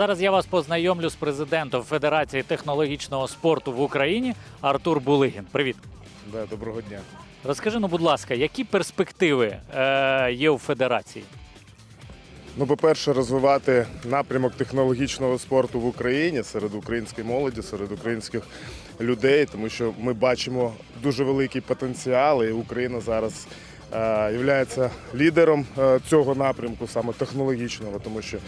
Зараз я вас познайомлю з президентом Федерації технологічного спорту в Україні Артур Булигін. Привіт. Да, доброго дня. Розкажи, ну, будь ласка, які перспективи е, є у федерації? Ну, по-перше, розвивати напрямок технологічного спорту в Україні серед української молоді, серед українських людей, тому що ми бачимо дуже великий потенціал, і Україна зараз е, є лідером е, цього напрямку, саме технологічного, тому що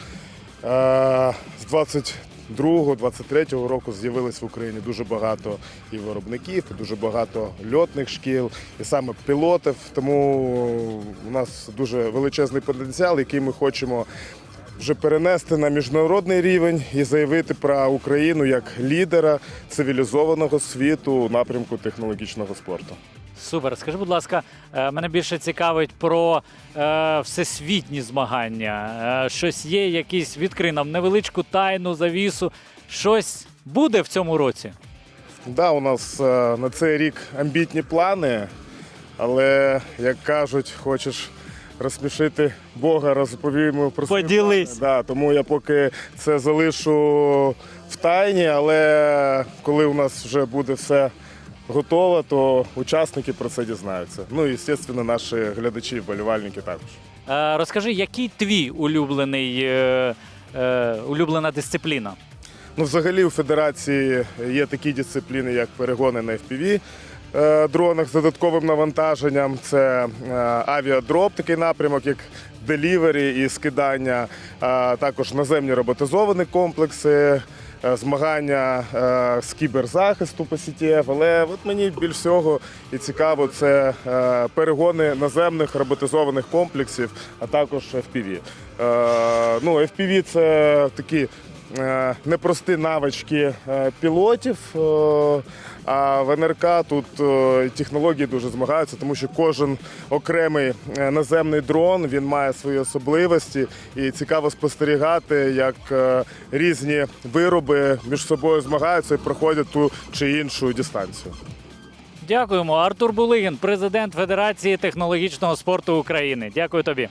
з 22-23 року з'явилось в Україні дуже багато і виробників, і дуже багато льотних шкіл, і саме пілотів. Тому у нас дуже величезний потенціал, який ми хочемо вже перенести на міжнародний рівень і заявити про Україну як лідера цивілізованого світу у напрямку технологічного спорту. Супер. Скажи, будь ласка, е, мене більше цікавить про е, всесвітні змагання. Е, щось є, якийсь відкрий нам невеличку тайну завісу. Щось буде в цьому році. Да, у нас е, на цей рік амбітні плани, але як кажуть, хочеш розсмішити Бога, розповімо про свої Поділись. плани. Да, тому я поки це залишу в тайні, але коли у нас вже буде все готово, то учасники про це дізнаються. Ну і звісно, наші глядачі, вболівальники також. Е, розкажи, який твій улюблений е, е, улюблена дисципліна? Ну, взагалі у федерації є такі дисципліни, як перегони на FPV е, дронах з додатковим навантаженням. Це е, авіадроп, такий напрямок, як делівері і скидання, а також наземні роботизовані комплекси. Е, Змагання е, з кіберзахисту по CTF, але от мені більш всього і цікаво це е, перегони наземних роботизованих комплексів, а також FPV. Ну, FPV це такі непрості навички е, пілотів. е, А в НРК тут е, технології дуже змагаються, тому що кожен окремий е, наземний дрон він має свої особливості, і цікаво спостерігати, як е, різні вироби між собою змагаються і проходять ту чи іншу дистанцію. Дякуємо. Артур Булигін, президент Федерації технологічного спорту України. Дякую тобі.